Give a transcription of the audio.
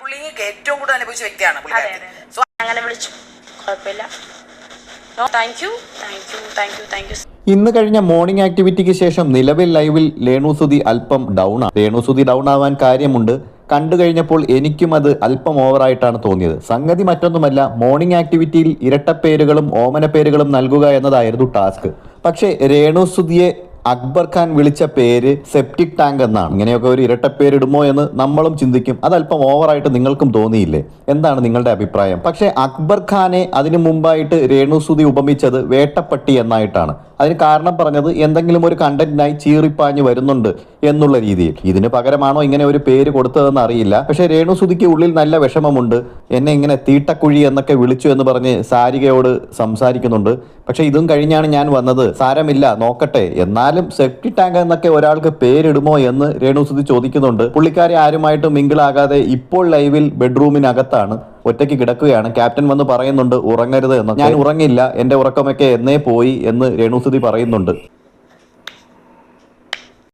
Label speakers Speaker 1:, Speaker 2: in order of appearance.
Speaker 1: Bullying ഏറ്റവും കൂടുതൽ അനുഭവിച്ച വ്യക്തിയാണ്. സോ
Speaker 2: അങ്ങനെ വിളിച്ചു. കുഴപ്പമില്ല. No thank you thank you thank you thank you
Speaker 3: ഇന്ന് കഴിഞ്ഞ മോർണിംഗ് ആക്ടിവിറ്റിക്ക് ശേഷം നിലവിൽ ലൈവിൽ രേണുസുതി അല്പം ഡൗൺ ആണ്. രേണുസുതി ഡൗൺ ആവാൻ കാര്യമുണ്ട്. കണ്ടു കഴിഞ്ഞപ്പോൾ എനിക്കും അത് അല്പം ഓവറായിട്ടാണ് തോന്നിയത്. സംഗതി മറ്റൊന്നുമല്ല മോർണിംഗ് ആക്ടിവിറ്റിയിൽ ഇരട്ടപ്പേരുകളും ഓമന പേരുകളും നൽകുക എന്നതായിരുന്നു ടാസ്ക് പക്ഷേ രേണുസുതിയെ അക്ബർ ഖാൻ വിളിച്ച പേര് സെപ്റ്റിക് ടാങ്ക് എന്നാണ്. ഇങ്ങനെയൊക്കെ ഒരു ഇരട്ട പേരിടുമോ എന്ന് നമ്മളും ചിന്തിക്കും. അതല്പം ഓവറായിട്ട് നിങ്ങൾക്കും തോന്നിയില്ലേ? എന്താണ് നിങ്ങളുടെ അഭിപ്രായം? പക്ഷേ അക്ബർ ഖാനെ അതിനു മുമ്പായിട്ട് രേണുസുതി ഉപമിച്ചത് വേട്ടപ്പട്ടി എന്നായിട്ടാണ്. അതിന് കാരണം പറഞ്ഞത് എന്തെങ്കിലും ഒരു കണ്ടന്റിനായി ചീറിപ്പാഞ്ഞ് വരുന്നുണ്ട്. എന്നുള്ള രീതിയിൽ. ഇതിന് പകരമാണോ ഇങ്ങനെ ഒരു പേര് കൊടുത്തതെന്ന് അറിയില്ല. പക്ഷേ രേണുസുതിക്ക് ഉള്ളിൽ നല്ല വിഷമമുണ്ട്. എന്നെ ഇങ്ങനെ തീട്ടക്കുഴി എന്നൊക്കെ വിളിച്ചു എന്ന് പറഞ്ഞ് സാരികയോട് സംസാരിക്കുന്നുണ്ട്. പക്ഷെ ഇതും കഴിഞ്ഞാണ് ഞാൻ വന്നത്. സാരമില്ല നോക്കട്ടെ. എന്നാലും സെപ്റ്റി ടാങ്ക് എന്നൊക്കെ ഒരാൾക്ക് പേരിടുമോ എന്ന് രേണുസുതി ചോദിക്കുന്നുണ്ട്. പുള്ളിക്കാരെ ആരുമായിട്ട് മിങ്കിളാകാതെ ഇപ്പോൾ ലൈവിൽ ബെഡ്റൂമിനകത്താണ്. ഒറ്റയ്ക്ക് കിടക്കുകയാണ്. ക്യാപ്റ്റൻ വന്ന് പറയുന്നുണ്ട് ഉറങ്ങരുത് എന്ന് ഞാൻ ഉറങ്ങില്ല. എന്റെ ഉറക്കമൊക്കെ എന്നേ പോയി എന്ന് രേണുസുതി പറയുന്നുണ്ട്.